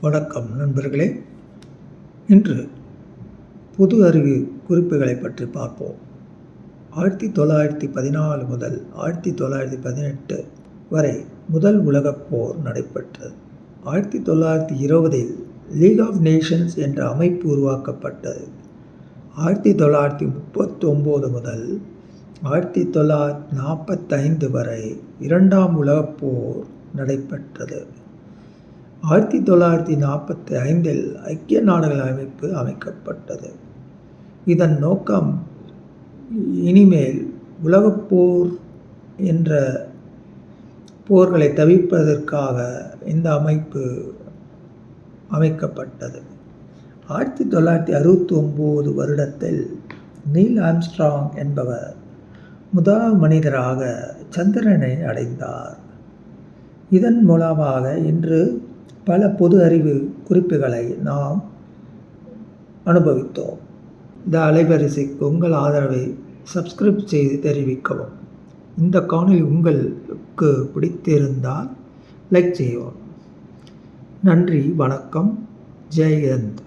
வணக்கம் நண்பர்களே. இன்று பொது அறிவு குறிப்புகளை பற்றி பார்ப்போம். ஆயிரத்தி தொள்ளாயிரத்தி பதினாலு முதல் ஆயிரத்தி தொள்ளாயிரத்தி பதினெட்டு வரை முதல் உலகப் போர் நடைபெற்றது. ஆயிரத்தி தொள்ளாயிரத்தி இருபதில் லீக் ஆஃப் நேஷன்ஸ் என்ற அமைப்பு உருவாக்கப்பட்டது. ஆயிரத்தி தொள்ளாயிரத்தி முப்பத்தொம்போது முதல் ஆயிரத்தி தொள்ளாயிரத்தி நாற்பத்தைந்து வரை இரண்டாம் உலகப் போர் நடைபெற்றது. ஆயிரத்தி தொள்ளாயிரத்தி நாற்பத்தி ஐந்தில் ஐக்கிய நாடுகள் அமைப்பு அமைக்கப்பட்டது. இதன் நோக்கம் இனிமேல் உலகப் போர் என்ற போர்களை தவிர்ப்பதற்காக இந்த அமைப்பு அமைக்கப்பட்டது. ஆயிரத்தி தொள்ளாயிரத்தி அறுபத்தி ஒம்பது வருடத்தில் நீல் ஆம்ஸ்ட்ராங் என்பவர் முதல் மனிதராக சந்திரனை அடைந்தார். இதன் மூலமாக இன்று பல பொது அறிவு குறிப்புகளை நாம் அனுபவித்தோம். இந்த அலைவரிசைக்கு உங்கள் ஆதரவை சப்ஸ்கிரைப் செய்து தெரிவிக்கவும். இந்த காணொலி உங்களுக்கு பிடித்திருந்தால் லைக் செய்யவும். நன்றி வணக்கம். ஜெயந்த்